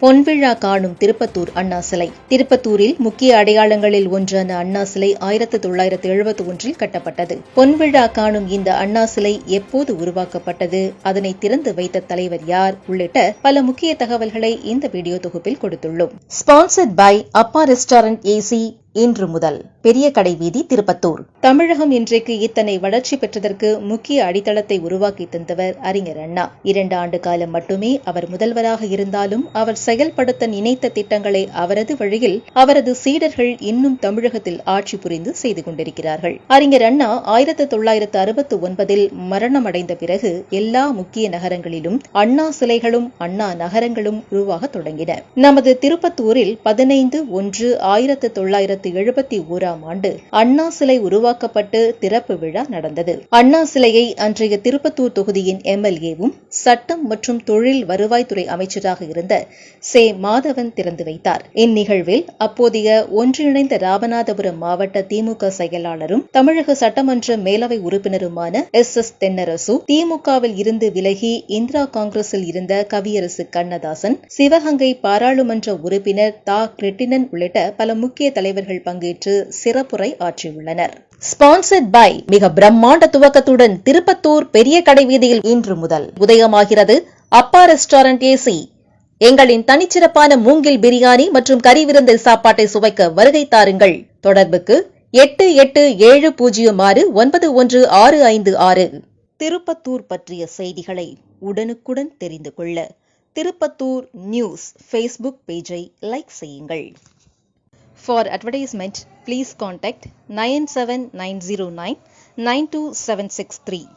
பொன்விழா காணும் திருப்பத்தூர் அண்ணா சிலை. திருப்பத்தூரில் முக்கிய அடையாளங்களில் ஒன்றான அண்ணா சிலை ஆயிரத்தி தொள்ளாயிரத்தி எழுபத்தி ஒன்றில் கட்டப்பட்டது. பொன்விழா காணும் இந்த அண்ணா சிலை எப்போது உருவாக்கப்பட்டது? அதனை திறந்து வைத்த தலைவர் யார்? உள்ளிட்ட பல முக்கிய தகவல்களை இந்த வீடியோ தொகுப்பில் கொடுத்துள்ளோம். Sponsored by Appa restaurant AC இன்று முதல் பெரிய கடை வீதி திருப்பத்தூர். தமிழகம் இன்றைக்கு இத்தனை வளர்ச்சி பெற்றதற்கு முக்கிய அடித்தளத்தை உருவாக்கி தந்தவர் அறிஞர் அண்ணா. இரண்டு ஆண்டு காலம் மட்டுமே அவர் முதல்வராக இருந்தாலும் அவர் செயல்படுத்த நினைத்த திட்டங்களை அவரது வழியில் அவரது சீடர்கள் இன்னும் தமிழகத்தில் ஆட்சி புரிந்து செய்து கொண்டிருக்கிறார்கள். அறிஞர் அண்ணா ஆயிரத்து தொள்ளாயிரத்து அறுபத்தி ஒன்பதில் மரணமடைந்த பிறகு எல்லா முக்கிய நகரங்களிலும் அண்ணா சிலைகளும் அண்ணா நகரங்களும் உருவாக தொடங்கின. நமது திருப்பத்தூரில் பதினைந்து ஒன்று ஆயிரத்து தொள்ளாயிரத்து எழுபத்தி ஓராம் ஆண்டு அண்ணா சிலை உருவாக்கப்பட்டு திறப்பு விழா நடந்தது. அண்ணா சிலையை அன்றைய திருப்பத்தூர் தொகுதியின் எம்எல்ஏவும் சட்டம் மற்றும் தொழில் வருவாய்த்துறை அமைச்சராக இருந்த சே. மாதவன் திறந்து வைத்தார். இந்நிகழ்வில் அப்போதைய ஒன்றிணைந்த ராமநாதபுரம் மாவட்ட திமுக செயலாளரும் தமிழக சட்டமன்ற மேலவை உறுப்பினருமான எஸ். எஸ். தென்னரசு திமுகவில் இருந்து விலகி இந்திரா காங்கிரஸில் இருந்த கவியரசு கண்ணதாசன் சிவகங்கை பாராளுமன்ற உறுப்பினர் தா. கிரெட்டினன் உள்ளிட்ட பல முக்கிய தலைவர்கள் பங்கேற்று சிறப்புரை ஆற்றியுள்ளனர். ஸ்பான்சர்ட் பை மிக பிரம்மாண்ட துவக்கத்துடன் திருப்பத்தூர் பெரிய கடை வீதியில் இன்று முதல் உதயமாகிறது அப்பா ரெஸ்டாரண்ட் ஏசி. எங்களின் தனிச்சிறப்பான மூங்கில் பிரியாணி மற்றும் கறி விருந்தில் சாப்பாட்டை சுவைக்க வருகை தாருங்கள். தொடர்புக்கு எட்டு எட்டு ஏழு பூஜ்ஜியம் ஆறு ஒன்பது ஒன்று ஆறு ஐந்து ஆறு. திருப்பத்தூர் பற்றிய செய்திகளை உடனுக்குடன் தெரிந்து கொள்ள திருப்பத்தூர் நியூஸ் ஃபேஸ்புக் பேஜை லைக் செய்யுங்கள். For advertisement, please contact 97909 92763.